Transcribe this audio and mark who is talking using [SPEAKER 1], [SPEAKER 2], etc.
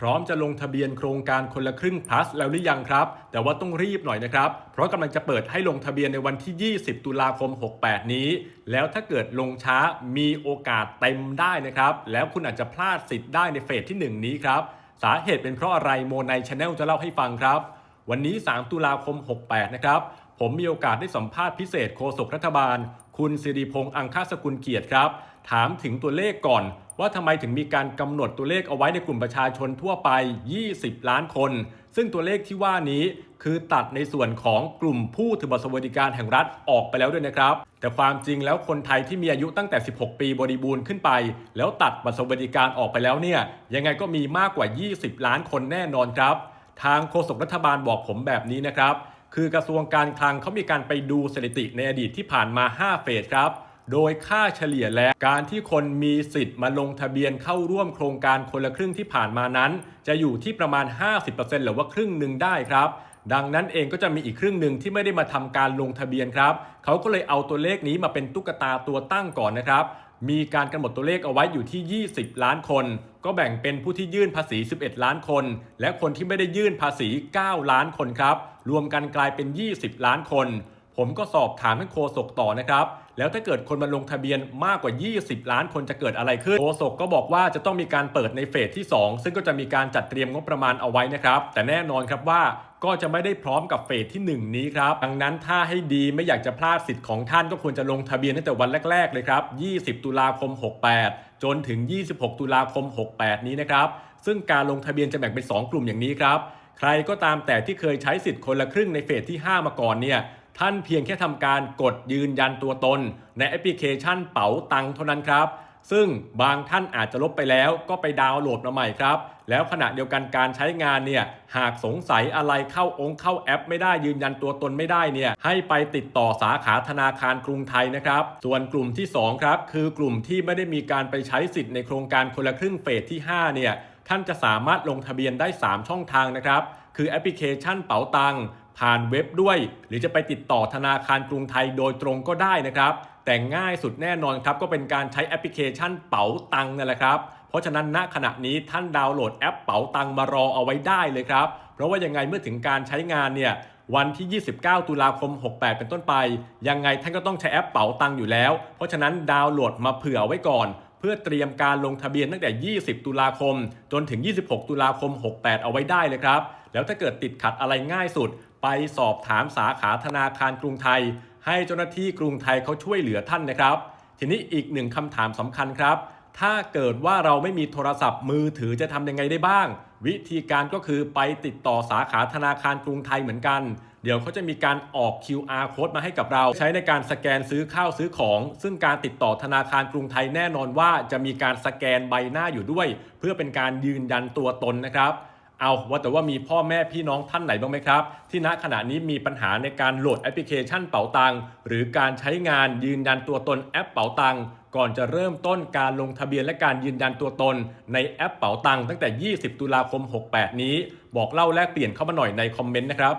[SPEAKER 1] พร้อมจะลงทะเบียนโครงการคนละครึ่ง plus แล้วหรือยังครับ แต่ว่าต้องรีบหน่อยนะครับ เพราะกำลังจะเปิดให้ลงทะเบียนในวันที่ 20 ตุลาคม 68 นี้ แล้วถ้าเกิดลงช้ามีโอกาสเต็มได้นะครับ แล้วคุณอาจจะพลาดสิทธิ์ได้ในเฟสที่ 1 นี้ครับ สาเหตุเป็นเพราะอะไรโมในช anel จะเล่าให้ฟังครับ วันนี้ 3 ตุลาคม 68 นะครับผมมีโอกาสได้สัมภาษณ์พิเศษโฆษกรัฐบาล คุณสิริพงษ์อังคาสกุลเกียรติครับ ถามถึงตัวเลขก่อน ว่าทำไมถึงมีการกำหนดตัวเลขเอาไว้ในกลุ่มประชาชนทั่วไป 20 ล้านคน ซึ่งตัวเลขที่ว่านี้คือตัดในส่วนของกลุ่มผู้ถือบัตรสวัสดิการแห่งรัฐออกไปแล้วด้วยนะครับ แต่ความจริงแล้วคนไทยที่มีอายุตั้งแต่ 16 ปีบริบูรณ์ขึ้นไป แล้วตัดบัตรสวัสดิการออกไปแล้วเนี่ยยังไงก็มีมากกว่า 20 ล้านคนแน่นอนครับ ทางโฆษกรัฐบาลบอกผมแบบนี้นะครับคือกระทรวงการคลังเขามีการไปดูสถิติในอดีตที่ผ่านมา 5 เฟสครับ โดยค่าเฉลี่ยแล้วการที่คนมีสิทธิ์มาลงทะเบียนเข้าร่วมโครงการคนละครึ่งที่ผ่านมานั้น จะอยู่ที่ประมาณ 50%หรือว่าครึ่งหนึ่งได้ครับดังนั้นเองก็จะมีอีกครึ่งหนึ่งที่ไม่ได้มาทำการลงทะเบียนครับ เขาก็เลยเอาตัวเลขนี้มาเป็นตุ๊กตาตัวตั้งก่อนนะครับ มีการกำหนดตัวเลขเอาไว้อยู่ที่ 20 ล้านคน ก็แบ่งเป็นผู้ที่ยื่นภาษี 11 ล้านคน และคนที่ไม่ได้ยื่นภาษี 9 ล้านคนครับ รวมกันกลายเป็น 20 ล้านคน ผมก็สอบถามท่านโฆษกต่อนะครับ แล้วถ้าเกิดคนมาลงทะเบียนมากกว่า 20 ล้านคนจะเกิดอะไรขึ้นโฆษกก็บอกว่าจะต้องมีการเปิดในเฟสที่ 2 ซึ่งก็จะมีการจัดเตรียมงบประมาณเอาไว้นะครับ แต่แน่นอนครับว่าก็จะไม่ได้พร้อมกับเฟสที่ 1 นี้ครับ ดังนั้นถ้าให้ดีไม่อยากจะพลาดสิทธิ์ของท่านก็ควรจะลงทะเบียนตั้งแต่วันแรก ๆ เลยครับ 20 ตุลาคม 68 จนถึง 26 ตุลาคม 68 นี้นะครับ ซึ่งการลงทะเบียนจะแบ่งเป็น 2 กลุ่มอย่างนี้ครับ ใครก็ตามแต่ที่เคยใช้สิทธิ์คนละครึ่งในเฟสที่ 5 มาก่อนเนี่ย ท่านเพียงแค่ทำการกดยืนยันตัวตน ในแอปพลิเคชันเป๋าตังเท่านั้นครับ ซึ่งบางท่านอาจจะลบไปแล้วก็ไปดาวน์โหลดมาใหม่ครับ แล้วขณะเดียวกันการใช้งานเนี่ยหากสงสัยอะไรเข้าองค์เข้าแอป ไม่ได้ยืนยันตัวตนไม่ได้เนี่ยให้ไปติดต่อสาขาธนาคารกรุงไทยนะครับ ส่วนกลุ่มที่2ครับคือกลุ่มที่ไม่ได้มีการไปใช้สิทธิ์ในโครงการคนละครึ่งเฟสที่5เนี่ยท่านจะสามารถลงทะเบียนได้ 3 ช่องทางนะครับ คือแอปพลิเคชันเป๋าตัง ผ่านเว็บด้วย หรือจะไปติดต่อธนาคารกรุงไทยโดยตรงก็ได้นะครับ แต่ง่ายสุดแน่นอนครับ ก็เป็นการใช้แอปพลิเคชันเป๋าตังนั่นแหละครับ เพราะฉะนั้นณขณะนี้ท่านดาวน์โหลดแอปเป๋าตังมารอเอาไว้ได้เลยครับ เพราะว่ายังไงเมื่อถึงการใช้งานเนี่ยวันที่ 29 ตุลาคม 68 เป็นต้นไป ยังไงท่านก็ต้องใช้แอปเป๋าตังอยู่แล้ว เพราะฉะนั้นดาวน์โหลดมาเผื่อไว้ก่อน เพื่อเตรียมการลงทะเบียนตั้งแต่ 20 ตุลาคม จนถึง 26 ตุลาคม 68 เอาไว้ได้เลยครับ แล้วถ้าเกิดติดขัดอะไรง่ายสุด ไปสอบถามสาขาธนาคารกรุงไทย ให้เจ้าหน้าที่กรุงไทยเขาช่วยเหลือท่านนะครับ ทีนี้อีกหนึ่งคำถามสำคัญครับ ถ้าเกิดว่าเราไม่มีโทรศัพท์มือถือจะทำยังไงได้บ้าง วิธีการก็คือไปติดต่อสาขาธนาคารกรุงไทยเหมือนกันเดี๋ยวเขาจะมีการออก QR code มาให้กับเรา ใช้ในการสแกนซื้อข้าวซื้อของ ซึ่งการติดต่อธนาคารกรุงไทยแน่นอนว่าจะมีการสแกนใบหน้าอยู่ด้วย เพื่อเป็นการยืนยันตัวตนนะครับ เอาว่าแต่ว่ามีพ่อแม่พี่น้องท่านไหนบ้างไหมครับ ที่ณขณะนี้มีปัญหาในการโหลดแอปพลิเคชันเป๋าตังหรือการใช้งานยืนยันตัวตนแอปเป๋าตังก่อนจะเริ่มต้นการลงทะเบียนและการยืนยันตัวตน ในแอปเป๋าตังตั้งแต่ 20 ตุลาคม 68 นี้ บอกเล่าแลกเปลี่ยนเข้ามาหน่อยในคอมเมนต์นะครับ